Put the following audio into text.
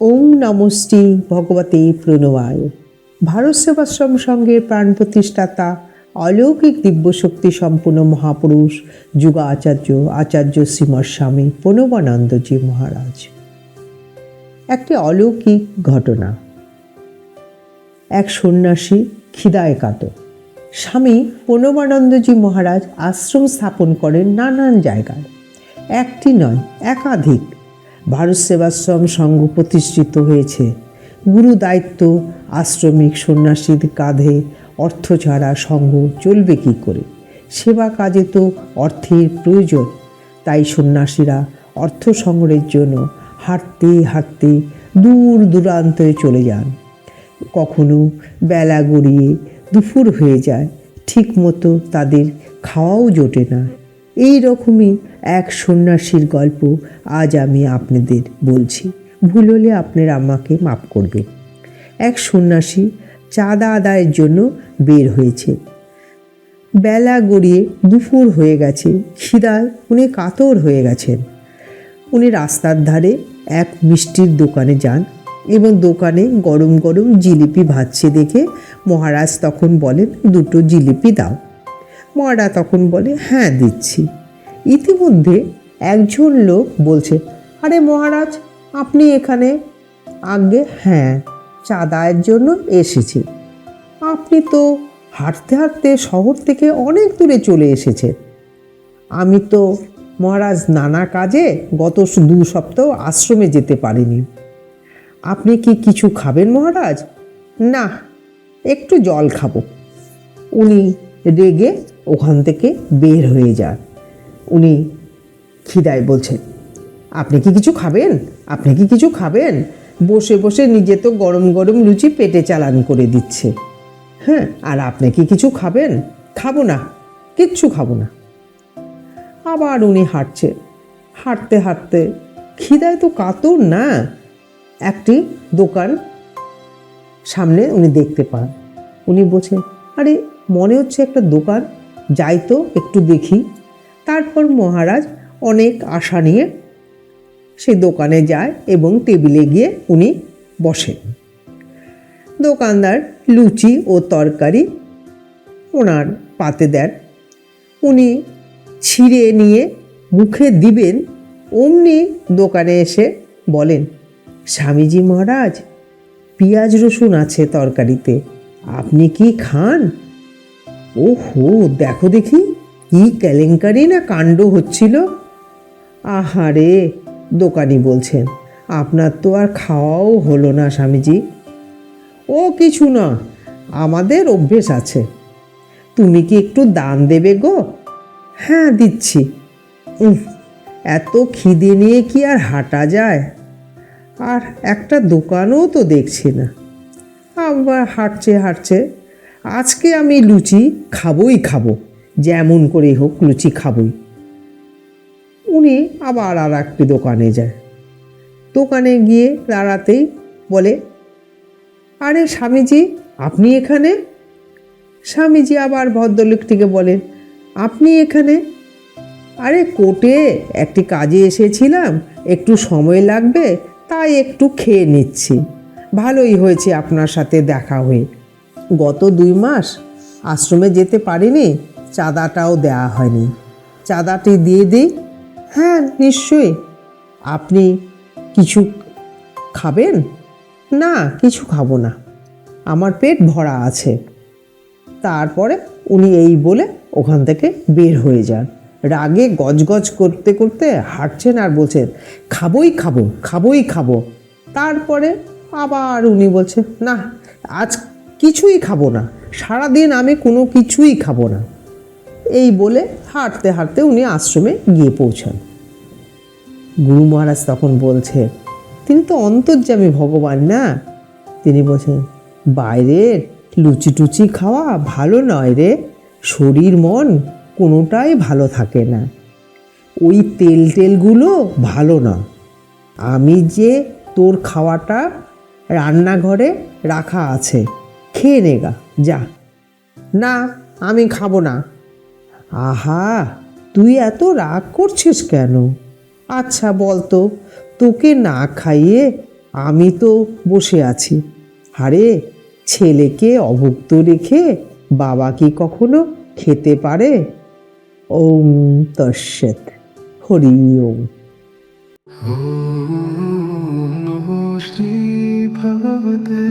ওং নমস্তি ভগবতে প্রণবায়। ভারত সেবাশ্রম সঙ্গের প্রাণ প্রতিষ্ঠাতা, অলৌকিক দিব্যশক্তি সম্পূর্ণ মহাপুরুষ যুগা আচার্য আচার্য শ্রীমৎ স্বামী প্রণবানন্দজি মহারাজ। একটি অলৌকিক ঘটনা। এক সন্ন্যাসী খিদায় কাতর স্বামী প্রণবানন্দজি মহারাজ আশ্রম স্থাপন করেন নানান জায়গায়। একটি নয়, একাধিক। ভারত সেবাশ্রম সংঘ প্রতিষ্ঠিত হয়েছে। গুরু দায়িত্ব আশ্রমিক সন্ন্যাসীর কাঁধে অর্থ ছাড়া সংঘ চলবে কী করে? সেবা কাজে তো অর্থের প্রয়োজন। তাই সন্ন্যাসীরা অর্থ সংগ্রহের জন্য হাঁটতে হাঁটতে দূর দূরান্তে চলে যান। কখনো বেলা গড়িয়ে দুপুর হয়ে যায় ঠিক মতো তাদের খাওয়াও জোটে না। এই রকমই এক সন্ন্যাসীর গল্প আজ আমি আপনাদের বলছি। ভুল হলে আপনারা আমাকে মাফ করবেন। এক সন্ন্যাসী চাঁদা আদায়ের জন্য বের হয়েছে। বেলা গড়িয়ে দুপুর হয়ে গেছে, খিদায় উনি কাতর হয়ে গেছেন। উনি রাস্তার ধারে এক মিষ্টির দোকানে যান এবং দোকানে গরম গরম জিলিপি ভাজছে দেখে মহারাজ তখন বলেন, দুটো জিলিপি দাও। মহারাজ তখন বলে হ্যাঁ দিচ্ছি। ইতিমধ্যে একজন লোক বলছে, আরে মহারাজ, আপনি এখানে? আগে হ্যাঁ চাঁদায়ের জন্য এসেছি। আপনি তো হাঁটতে হাঁটতে শহর থেকে অনেক দূরে চলে এসেছেন। আমি তো মহারাজ নানা কাজে গত দু সপ্তাহ আশ্রমে যেতে পারিনি। আপনি কি কিছু খাবেন মহারাজ? না, একটু জল খাব। উনি রেগে ওখান থেকে বের হয়ে যান। উনি খিদায় বলছেন, আপনি কি কিছু খাবেন? আপনি কি কিছু খাবেন? বসে বসে নিজে তো গরম গরম লুচি পেটে চালান করে দিচ্ছে। হ্যাঁ আর আপনি কি কিছু খাবেন? খাব না, কিচ্ছু খাব না। আবার উনি হাঁটছে। হাঁটতে হাঁটতে খিদায় তো কাতর না। একটি দোকান সামনে উনি দেখতে পান। উনি বলছেন, আরে, মনে হচ্ছে একটা দোকান যাই তো, একটু দেখি। তারপর মহারাজ অনেক আশা নিয়ে সে দোকানে যায় এবং টেবিলে গিয়ে উনি বসেন দোকানদার লুচি ও তরকারি ওনার পাতে দেন। উনি ছিঁড়ে নিয়ে মুখে দিবেন, অমনি দোকানে এসে বলেন, স্বামীজি মহারাজ, পেঁয়াজ রসুন আছে তরকারিতে, আপনি কি খান? ও হো দেখো দেখি, কি কেলেঙ্কারি না কাণ্ড হচ্ছিল। আহারে, দোকানি বলছেন, আপনার তো আর খাওয়াও হলো না স্বামীজি। ও কিছু না, আমাদের অভ্যেস আছে। তুমি কি একটু দান দেবে গো? হ্যাঁ দিচ্ছি। এত খিদে নিয়ে কি আর হাঁটা যায়? আর একটা দোকানও তো দেখছি না। আবার হাঁটছে হাঁটছে। আজকে আমি লুচি খাবই খাব, যেমন করে হোক লুচি খাবই। উনি আবার আর একটি দোকানে যায়। দোকানে গিয়ে দাঁড়াতেই বলে, আরে স্বামীজি, আপনি এখানে? স্বামীজি আবার ভদ্রলোকটিকে বলেন আপনি এখানে? আরে কোর্টে একটি কাজে এসেছিলাম, একটু সময় লাগবে, তাই একটু খেয়ে নিচ্ছি। ভালোই হয়েছে আপনার সাথে দেখা হয়ে। গত দুই মাস আশ্রমে যেতে পারিনি, চাঁদাটাও দেওয়া হয়নি। চাঁদাটি দিয়ে দিই? হ্যাঁ নিশ্চয়ই। আপনি কিছু খাবেন? না, কিছু খাব না। আমার পেট ভরা আছে। তারপরে উনি এই বলে ওখান থেকে বের হয়ে যান। রাগে গজগজ করতে করতে হাঁটছেন আর বলছেন, খাবোই খাব খাবোই খাব। তারপরে আবার উনি বলছেন না, আজ কিছুই খাব না। সারাদিন আমি কোনো কিছুই খাব না। এই বলে হাঁটতে হাঁটতে উনি আশ্রমে গিয়ে পৌঁছান। গুরু মহারাজ তখন বলছে, তিনি তো অন্তর্যামী ভগবান না? তিনি বলছেন বাইরের লুচি টুচি খাওয়া ভালো নয় রে। শরীর, মন কোনোটাই ভালো থাকে না। ওই তেল টেলগুলো ভালো না। আমি যে তোর খাওয়াটা রান্নাঘরে রাখা আছে খেয়ে নেগা যা না আমি খাব না আহা তুই এত রাগ করছিস কেন আচ্ছা বলতো তোকে না খাইয়ে আমি তো বসে আছি আরে ছেলেকে অভুক্ত রেখে বাবা কি কখনো খেতে পারে ওম তশ্বেত হরি ওম শ্রী ভগবতে